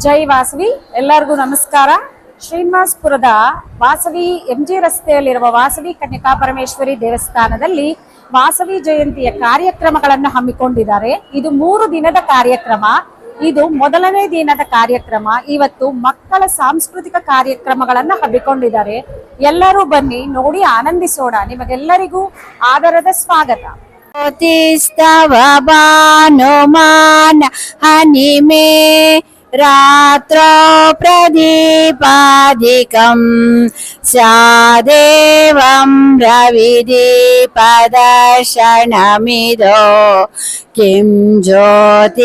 ಜೈ ವಾಸವಿ, ಎಲ್ಲರಿಗೂ ನಮಸ್ಕಾರ. ಶ್ರೀನಿವಾಸ್ಪುರದ Vasavi M G ರಸ್ತೆಯಲ್ಲಿರುವ ವಾಸವಿ ಕನ್ಯಕಾ ಪರಮೇಶ್ವರಿ ದೇವಸ್ಥಾನದಲ್ಲಿ ವಾಸವಿ ಜಯಂತಿಯ ಕಾರ್ಯಕ್ರಮಗಳನ್ನು ಹಮ್ಮಿಕೊಂಡಿದ್ದಾರೆ. ಇದು ಮೂರು ದಿನದ ಕಾರ್ಯಕ್ರಮ. ಇದು ಮೊದಲನೇ ದಿನದ ಕಾರ್ಯಕ್ರಮ. ಇವತ್ತು ಮಕ್ಕಳ ಸಾಂಸ್ಕೃತಿಕ ಕಾರ್ಯಕ್ರಮಗಳನ್ನು ಹಮ್ಮಿಕೊಂಡಿದ್ದಾರೆ. ಎಲ್ಲರೂ ಬನ್ನಿ, ನೋಡಿ, ಆನಂದಿಸೋಣ. ನಿಮಗೆಲ್ಲರಿಗೂ ಆದರದ ಸ್ವಾಗತ. ಭಾನುಮಾನ ಹನಿಮೆ रात्रौ प्रदीपाधिकं स्यादेवं रविदीपदर्शनमिदो किं ज्योतिराख्याहि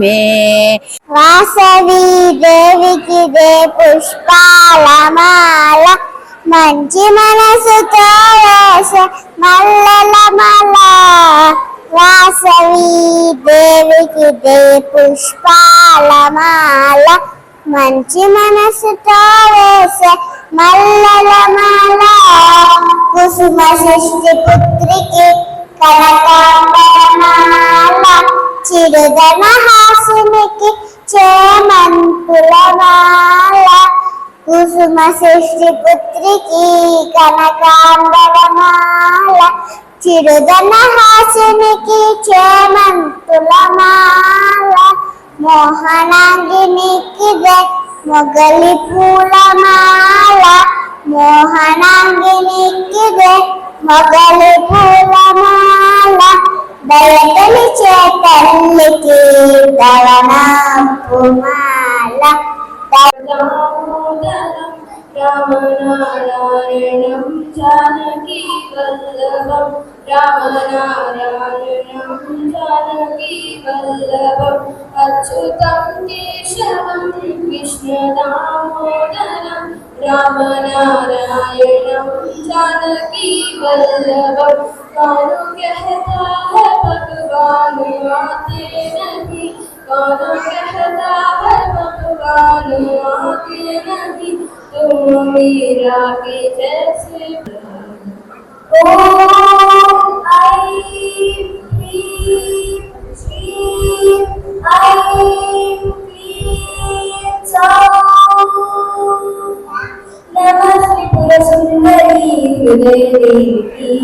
मे वासवी देविकि दे पुष्पालमाल मञ्चि मनसु तोष मल्ल వాసవి దేవికి దే పుష్పాలమాల. మంచి మనసుతో వేసే మల్లెల మాల. కుసుమ షష్ఠి పుత్రికి కనకాంబరమాల. చిరుదన హాసునికి చేమంతుల మాల కుసుమ సృష్టి పుత్రికి కనకాంబరమాల. చిరుదన హాసినికి చేమంతుల మాల మోహనాంగినికి మొగలి పూల మాల మోహనాంగినికి మొగలి పూల మాల దయతలి చేతల్లికి దవనాంపు మాల रामनारायणं जानकीवल्लभं रामनारायणं जानकीवल्लभम् अच्युतं केशवं कृष्णदामोदरं रामनारायणं जानकीवल्लभं कानु कहता है भगवान माते नहीं कानु कहता मीरा के जैसे आई क्लीं सौं पुरसुंदरी हृदय देवी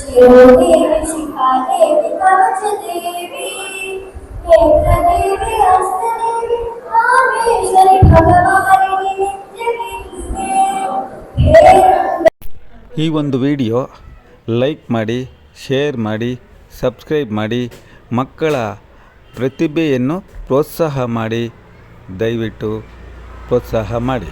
शिरोदेवी शिखा देवी कवच देवी देवी देवी ಈ ಒಂದು ವಿಡಿಯೋ ಲೈಕ್ ಮಾಡಿ, ಶೇರ್ ಮಾಡಿ, ಸಬ್ಸ್ಕ್ರೈಬ್ ಮಾಡಿ, ಮಕ್ಕಳ ಪ್ರತಿಭೆಯನ್ನು ಪ್ರೋತ್ಸಾಹ ಮಾಡಿ, ದಯವಿಟ್ಟು ಪ್ರೋತ್ಸಾಹ ಮಾಡಿ.